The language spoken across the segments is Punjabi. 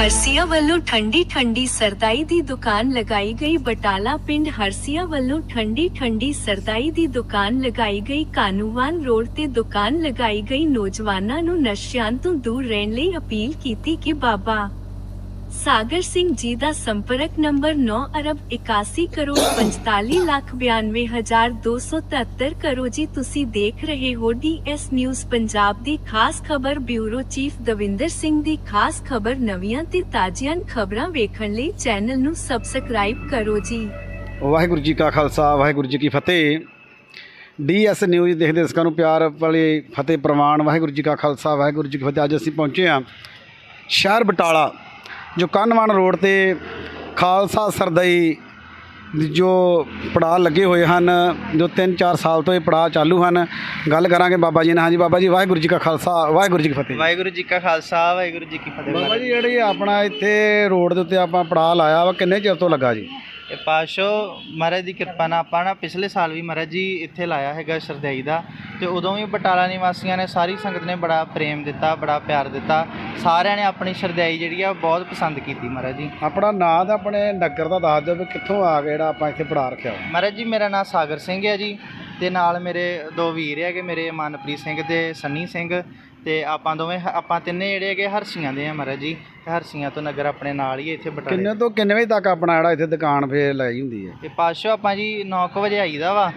ਹਰਸੀਆ ਵੱਲੋਂ ਠੰਡੀ ਠੰਡੀ ਸਰਦਾਈ ਦੀ ਦੁਕਾਨ ਲਗਾਈ ਗਈ। ਬਟਾਲਾ ਪਿੰਡ ਹਰਸੀਆ ਵੱਲੋਂ ਠੰਡੀ ਠੰਡੀ ਸਰਦਾਈ ਦੀ ਦੁਕਾਨ ਲਗਾਈ ਗਈ। ਕਾਨੂੰਵਾਨ ਰੋਡ ਤੇ ਦੁਕਾਨ ਲਗਾਈ ਗਈ। ਨੌਜਵਾਨਾਂ ਨੂੰ ਨਸ਼ਿਆਂ ਤੋਂ ਦੂਰ ਰਹਿਣ ਲਈ ਅਪੀਲ ਕੀਤੀ ਕਿ ਬਾਬਾ ਸਾਗਰ ਸਿੰਘ ਜੀ ਦਾ ਸੰਪਰਕ ਨੰਬਰ 9 ਅਰਬ 81 ਕਰੋੜ 45 ਲੱਖ 92 ਹਜ਼ਾਰ 273 ਕਰੋ ਜੀ। ਤੁਸੀਂ ਦੇਖ ਰਹੇ ਹੋ ਡੀਐਸ ਨਿਊਜ਼ ਪੰਜਾਬ ਦੀ ਖਾਸ ਖਬਰ ਬਿਊਰੋ ਚੀਫ ਦਵਿੰਦਰ ਸਿੰਘ ਦੀ ਖਾਸ ਖਬਰ ਨਵੀਆਂ ਤੇ ਤਾਜ਼ੀਆਂ ਖਬਰਾਂ ਵੇਖਣ ਲਈ ਚੈਨਲ ਨੂੰ ਸਬਸਕ੍ਰਾਈਬ ਕਰੋ ਜੀ। ਵਾਹਿਗੁਰੂ ਜੀ ਕਾ ਖਾਲਸਾ, ਵਾਹਿਗੁਰੂ ਜੀ ਕੀ ਫਤਿਹ। ਡੀਐਸ ਨਿਊਜ਼ ਦੇਖਦੇ ਦਰਸ਼ਕਾਂ ਨੂੰ ਪਿਆਰ ਵਾਲੀ ਫਤਿਹ ਪ੍ਰਵਾਨ। ਵਾਹਿਗੁਰੂ ਜੀ ਕਾ ਖਾਲਸਾ, ਵਾਹਿਗੁਰੂ ਜੀ ਕੀ ਫਤਿਹ। ਅੱਜ ਅਸੀਂ ਪਹੁੰਚੇ ਹਾਂ ਸ਼ਹਿਰ ਬਟਾਲਾ। ਜੋ ਕੰਨਵਾਨ ਰੋਡ ਤੇ ਖਾਲਸਾ ਸਰਦਈ ਜੋ ਪੜਾਅ ਲੱਗੇ ਹੋਏ ਹਨ ਜੋ 3-4 ਸਾਲ ਤੋਂ ਇਹ ਪੜਾਅ ਚਾਲੂ ਹਨ। ਗੱਲ ਕਰਾਂਗੇ ਬਾਬਾ ਜੀ ਨਾਲ। ਹਾਂਜੀ ਬਾਬਾ ਜੀ ਵਾਹਿਗੁਰੂ ਜੀ ਕਾ ਖਾਲਸਾ ਵਾਹਿਗੁਰੂ ਜੀ ਕੀ ਫਤਿਹ। ਵਾਹਿਗੁਰੂ ਜੀ ਕਾ ਖਾਲਸਾ ਵਾਹਿਗੁਰੂ ਜੀ ਕੀ ਫਤਿਹ। ਬਾਬਾ ਜੀ ਜਿਹੜੀ ਆਪਣਾ ਇੱਥੇ ਰੋਡ ਦੇ ਉੱਤੇ ਆਪਾਂ ਪੜਾਅ ਲਾਇਆ ਵਾ ਕਿੰਨੇ ਚਿਰ ਤੋਂ ਲੱਗਾ ਜੀ? ਇਹ ਪਾਸ਼ੋ ਮਹਾਰਾਜ ਦੀ ਕਿਰਪਾ ਨਾਲ ਆਪਾਂ ਨਾ ਪਿਛਲੇ ਸਾਲ ਵੀ ਮਹਾਰਾਜ ਜੀ ਇੱਥੇ ਲਾਇਆ ਹੈਗਾ ਸਰਦਾਈ ਦਾ ਤੇ ਉਦੋਂ ਵੀ ਬਟਾਲਾ ਨਿਵਾਸੀਆਂ ਨੇ ਸਾਰੀ ਸੰਗਤ ਨੇ ਬੜਾ ਪ੍ਰੇਮ ਦਿੱਤਾ ਬੜਾ ਪਿਆਰ ਦਿੱਤਾ। ਸਾਰਿਆਂ ਨੇ ਆਪਣੀ ਸਰਦਾਈ ਜਿਹੜੀ ਆ ਬਹੁਤ ਪਸੰਦ ਕੀਤੀ ਮਹਾਰਾਜ ਜੀ। ਆਪਣਾ ਨਾਂ ਤਾਂ ਆਪਣੇ ਨਗਰ ਦਾ ਦੱਸ ਦਿਓ ਵੀ ਕਿੱਥੋਂ ਆ ਗਿਆ ਜਿਹੜਾ ਆਪਾਂ ਇੱਥੇ ਪੜਾ ਰੱਖਿਆ ਮਹਾਰਾਜ ਜੀ ਮੇਰਾ ਨਾਮ ਸਾਗਰ ਸਿੰਘ ਹੈ ਜੀ ਤੇ ਨਾਲ ਮੇਰੇ ਦੋ ਵੀਰ ਹੈਗੇ ਮੇਰੇ ਮਨਪ੍ਰੀਤ ਸਿੰਘ ਤੇ ਸੰਨੀ ਸਿੰਘ। ਤੇ ਆਪਾਂ ਦੋਵੇਂ ਹ- ਆਪਾਂ ਤਿੰਨੇ ਜਿਹੜੇ ਹੈਗੇ ਹਰਸੀਆਂ ਦੇ ਆ ਮਹਾਰਾਜ ਜੀ। ਹਰਸੀਆਂ ਤੋਂ ਨਗਰ ਆਪਣੇ ਨਾਲ ਹੀ ਹੈ ਇੱਥੇ ਬਟਾਲੇ। ਕਿੰਨੇ ਤੋਂ ਕਿੰਨੇ ਵਜੇ ਤੱਕ ਆਪਣਾ ਜਿਹੜਾ ਇੱਥੇ ਦੁਕਾਨ ਫੇਰ ਲਾਈ ਹੁੰਦੀ ਹੈ? ਤੇ ਪਾਸ਼ੋ ਆਪਾਂ ਜੀ 9:00 ਵਜੇ ਆਈਦਾ ਵਾ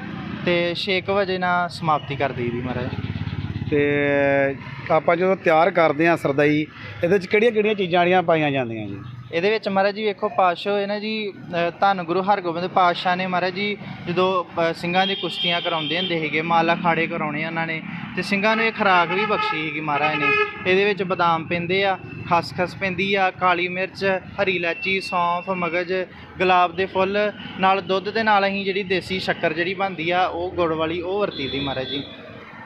ਤੇ 6:00 ਵਜੇ ਨਾਲ ਸਮਾਪਤੀ ਕਰ ਦਈਦੀ ਮਹਾਰਾਜ ਤੇ ਆਪਾਂ ਜਦੋਂ ਤਿਆਰ ਕਰਦੇ ਆ ਸਰਦਾਈ ਇਹਦੇ ਵਿੱਚ ਕਿਹੜੀਆਂ ਕਿਹੜੀਆਂ ਚੀਜ਼ਾਂ ਜਿਹੜੀਆਂ ਪਾਈਆਂ ਜਾਂਦੀਆਂ ਜੀ? ਇਹਦੇ ਵਿੱਚ ਮਹਾਰਾਜ ਜੀ ਵੇਖੋ ਪਾਸ਼ੋ ਹੈ ਨਾ ਜੀ ਧੰਨ ਗੁਰੂ ਹਰਗੋਬਿੰਦ ਪਾਤਸ਼ਾਹ ਨੇ ਮਹਾਰਾਜ ਜੀ ਜਦੋਂ ਸਿੰਘਾਂ ਦੀ ਕੁਸ਼ਤੀਆਂ ਕਰਾਉਂਦੇ ਹੁੰਦੇ ਸੀਗੇ, ਮਾਲਾ ਖਾੜੇ ਕਰਾਉਣੇ ਉਹਨਾਂ ਨੇ, ਤੇ ਸਿੰਘਾਂ ਨੂੰ ਇਹ ਖੁਰਾਕ ਵੀ ਬਖਸ਼ੀ ਸੀਗੀ ਮਹਾਰਾਜ ਨੇ। ਇਹਦੇ ਵਿੱਚ ਬਦਾਮ ਪੈਂਦੇ ਆ, ਖਸਖਸ ਪੈਂਦੀ ਆ, ਕਾਲੀ ਮਿਰਚ, ਹਰੀ ਇਲਾਚੀ, ਸੌਂਫ, ਮਗਜ, ਗੁਲਾਬ ਦੇ ਫੁੱਲ, ਨਾਲ ਦੁੱਧ ਦੇ ਨਾਲ ਅਸੀਂ ਜਿਹੜੀ ਦੇਸੀ ਸ਼ੱਕਰ ਜਿਹੜੀ ਬਣਦੀ ਆ, ਉਹ ਗੁੜ ਵਾਲੀ ਉਹ ਵਰਤੀ ਦੀ ਮਹਾਰਾਜ ਜੀ।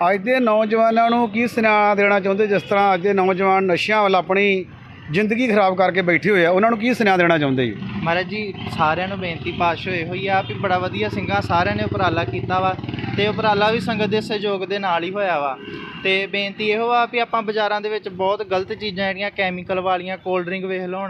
ਅੱਜ ਦੇ ਨੌਜਵਾਨਾਂ ਨੂੰ ਕੀ ਸੁਨੇਹਾ ਦੇਣਾ ਚਾਹੁੰਦੇ ਜਿਸ ਤਰ੍ਹਾਂ ਅੱਜ ਦੇ ਨੌਜਵਾਨ ਨਸ਼ਿਆਂ ਵੱਲ ਆਪਣੀ ਜ਼ਿੰਦਗੀ ਖਰਾਬ ਕਰਕੇ ਬੈਠੇ ਹੋਏ ਆ, ਉਹਨਾਂ ਨੂੰ ਕੀ ਸੁਨੇਹਾ ਦੇਣਾ ਚਾਹੁੰਦੇ ਜੀ? ਮਹਾਰਾਜ ਜੀ, ਸਾਰਿਆਂ ਨੂੰ ਬੇਨਤੀ ਪਾਸ਼ ਹੋਏ ਹੋਈ ਆ ਵੀ ਬੜਾ ਵਧੀਆ ਸਿੰਘਾਂ ਸਾਰਿਆਂ ਨੇ ਉਪਰਾਲਾ ਕੀਤਾ ਵਾ ਤੇ ਉਪਰਾਲਾ ਵੀ ਸੰਗਤ ਦੇ ਸਹਿਯੋਗ ਦੇ ਨਾਲ ਹੀ ਹੋਇਆ ਵਾ। ਤੇ ਬੇਨਤੀ ਇਹੋ ਆ ਵੀ ਆਪਾਂ ਬਾਜ਼ਾਰਾਂ ਦੇ ਵਿੱਚ ਬਹੁਤ ਗਲਤ ਚੀਜ਼ਾਂ ਜਿਹੜੀਆਂ ਕੈਮੀਕਲ ਵਾਲੀਆਂ ਕੋਲਡ ਡਰਿੰਕ ਵੇਖ ਲਓ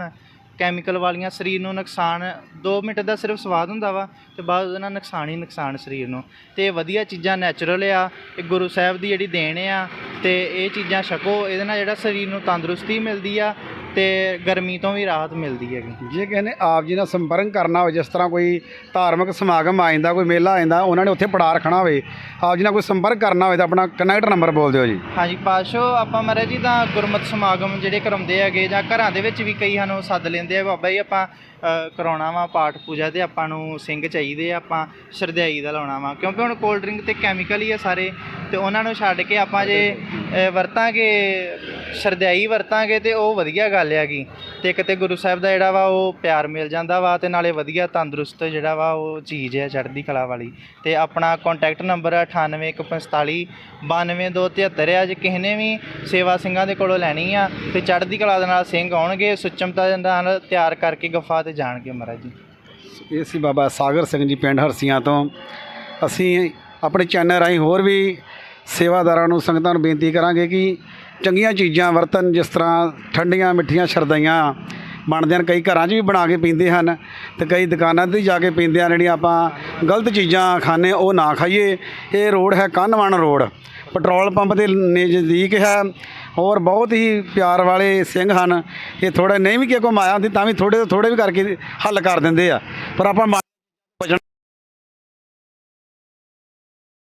ਕੈਮੀਕਲ ਵਾਲੀਆਂ ਸਰੀਰ ਨੂੰ ਨੁਕਸਾਨ 2 ਮਿੰਟ ਦਾ ਸਿਰਫ ਸਵਾਦ ਹੁੰਦਾ ਵਾ ਤੇ ਬਾਅਦ ਉਹਦੇ ਨਾਲ ਨੁਕਸਾਨ ਹੀ ਨੁਕਸਾਨ ਸਰੀਰ ਨੂੰ। ਤੇ ਵਧੀਆ ਚੀਜ਼ਾਂ ਨੈਚੁਰਲ ਆ, ਇਹ ਗੁਰੂ ਸਾਹਿਬ ਦੀ ਜਿਹੜੀ ਦੇਣ ਆ ਤੇ ਇਹ ਚੀਜ਼ਾਂ ਛਕੋ, ਇਹਦੇ ਨਾਲ ਜਿਹੜਾ ਸਰੀਰ ਨੂੰ ਤੰਦਰੁਸਤੀ ਮਿਲਦੀ ਆ ਤੇ ਗਰਮੀ ਤੋਂ ਵੀ ਰਾਹਤ ਮਿਲਦੀ ਹੈਗੀ। ਜੇ ਕਿਸੇ ਨੇ ਆਪ ਜੀ ਨਾਲ ਸੰਪਰਕ ਕਰਨਾ ਹੋਵੇ ਜਿਸ ਤਰ੍ਹਾਂ ਕੋਈ ਧਾਰਮਿਕ ਸਮਾਗਮ ਆ ਜਾਂਦਾ ਕੋਈ ਮੇਲਾ ਆ ਜਾਂਦਾ ਉਹਨਾਂ ਨੇ ਉੱਥੇ ਪੜਾ ਰੱਖਣਾ ਹੋਵੇ ਆਪ ਜੀ ਨਾਲ ਕੋਈ ਸੰਪਰਕ ਕਰਨਾ ਹੋਵੇ ਤਾਂ ਆਪਣਾ ਕਨੈਕਟ ਨੰਬਰ ਬੋਲ ਦਿਓ ਜੀ। ਹਾਂਜੀ ਪਾਸ਼ੋ ਆਪਾਂ ਮਹਾਰਾਜ ਜੀ ਤਾਂ ਗੁਰਮਤਿ ਸਮਾਗਮ ਜਿਹੜੇ ਕਰਾਉਂਦੇ ਹੈਗੇ ਜਾਂ ਘਰਾਂ ਦੇ ਵਿੱਚ ਵੀ ਕਈ ਸਾਨੂੰ ਸੱਦ ਲੈਂਦੇ ਆ ਬਾਬਾ ਜੀ ਆਪਾਂ ਅ, ਕਰਾਉਣਾ ਵਾ ਪਾਠ ਪੂਜਾ ਤੇ ਆਪਾਂ ਨੂੰ ਸਿੰਘ ਚਾਹੀਦੇ ਆ ਆਪਾਂ ਸ਼ਰਧਾਈ ਦਾ ਲਾਉਣਾ ਵਾ ਕਿਉਂਕਿ ਹੁਣ ਕੋਲਡ ਡਰਿੰਕ ਤੇ ਕੈਮੀਕਲ ਹੀ ਆ ਸਾਰੇ ਤੇ ਉਹਨਾਂ ਨੂੰ ਛੱਡ ਕੇ ਆਪਾਂ ਜੇ ਅ, ਵਰਤਾਂਗੇ ਸ਼ਰਧਾਈ ਵਰਤਾਂਗੇ ਤੇ ਉਹ ਵਧੀਆ ਗੱਲ ਹੈਗੀ ਤੇ ਕਿਤੇ ਗੁਰੂ ਸਾਹਿਬ ਦਾ ਜਿਹੜਾ ਵਾ ਉਹ ਪਿਆਰ ਮਿਲ ਜਾਂਦਾ ਵਾ ਤੇ ਨਾਲੇ ਵਧੀਆ ਤੰਦਰੁਸਤ ਜਿਹੜਾ ਵਾ ਉਹ ਚੀਜ਼ ਹੈ ਚੜ੍ਹਦੀ ਕਲਾ ਵਾਲੀ। ਤੇ ਆਪਣਾ ਕੰਟੈਕਟ ਨੰਬਰ 98145 92273 ਆ, ਜੇ ਕਿਸੇ ਨੇ ਵੀ ਸੇਵਾ ਸਿੰਘਾਂ ਦੇ ਕੋਲੋਂ ਲੈਣੀ ਆ ਤੇ ਚੜ੍ਹਦੀ ਕਲਾ ਦੇ ਨਾਲ ਸਿੰਘ ਆਉਣਗੇ, ਸੁਚਮਤਾ ਦੇ ਨਾਲ ਤਿਆਰ ਕਰਕੇ ਗੁਫਾ ਤੇ ਜਾਣਗੇ ਮਹਾਰਾਜ ਜੀ। ਇਹ ਸੀ ਬਾਬਾ ਸਾਗਰ ਸਿੰਘ ਜੀ ਪਿੰਡ ਹਰਸੀਆਂ ਤੋਂ। ਅਸੀਂ ਆਪਣੇ ਚੈਨਲ ਰਾਹੀਂ ਹੋਰ ਵੀ ਸੇਵਾਦਾਰਾਂ ਨੂੰ, ਸੰਗਤਾਂ ਨੂੰ ਬੇਨਤੀ ਕਰਾਂਗੇ ਕਿ ਚੰਗੀਆਂ ਚੀਜ਼ਾਂ ਵਰਤਣ ਜਿਸ ਤਰ੍ਹਾਂ ਠੰਡੀਆਂ ਮਿੱਠੀਆਂ ਸ਼ਰਦਾਈਆਂ ਬਣਦੀਆਂ ਹਨ, ਕਈ ਘਰਾਂ 'ਚ ਵੀ ਬਣਾ ਕੇ ਪੀਂਦੇ ਹਨ ਅਤੇ ਕਈ ਦੁਕਾਨਾਂ ਤੇ ਜਾ ਕੇ ਪੀਂਦੇ ਹਨ, ਜਿਹੜੀਆਂ ਆਪਾਂ ਗਲਤ ਚੀਜ਼ਾਂ ਖਾਂਦੇ ਉਹ ਨਾ ਖਾਈਏ। ਇਹ ਰੋਡ ਹੈ ਕੰਨਵਣ ਰੋਡ। ਪੈਟਰੋਲ ਪੰਪ ਦੇ ਨਜ਼ਦੀਕ ਹੈ ਔਰ ਬਹੁਤ ਹੀ ਪਿਆਰ ਵਾਲੇ ਸਿੰਘ ਹਨ। ਇਹ ਥੋੜਾ ਨਹੀਂ ਵੀ ਕਿ ਕੋ ਮਾਇਆ ਹੁੰਦੀ, ਤਾਂ ਵੀ ਥੋੜੇ ਥੋੜੇ ਵੀ ਕਰਕੇ ਹੱਲ ਕਰ ਦਿੰਦੇ ਆ। ਪਰ ਆਪਾਂ ਮਾ-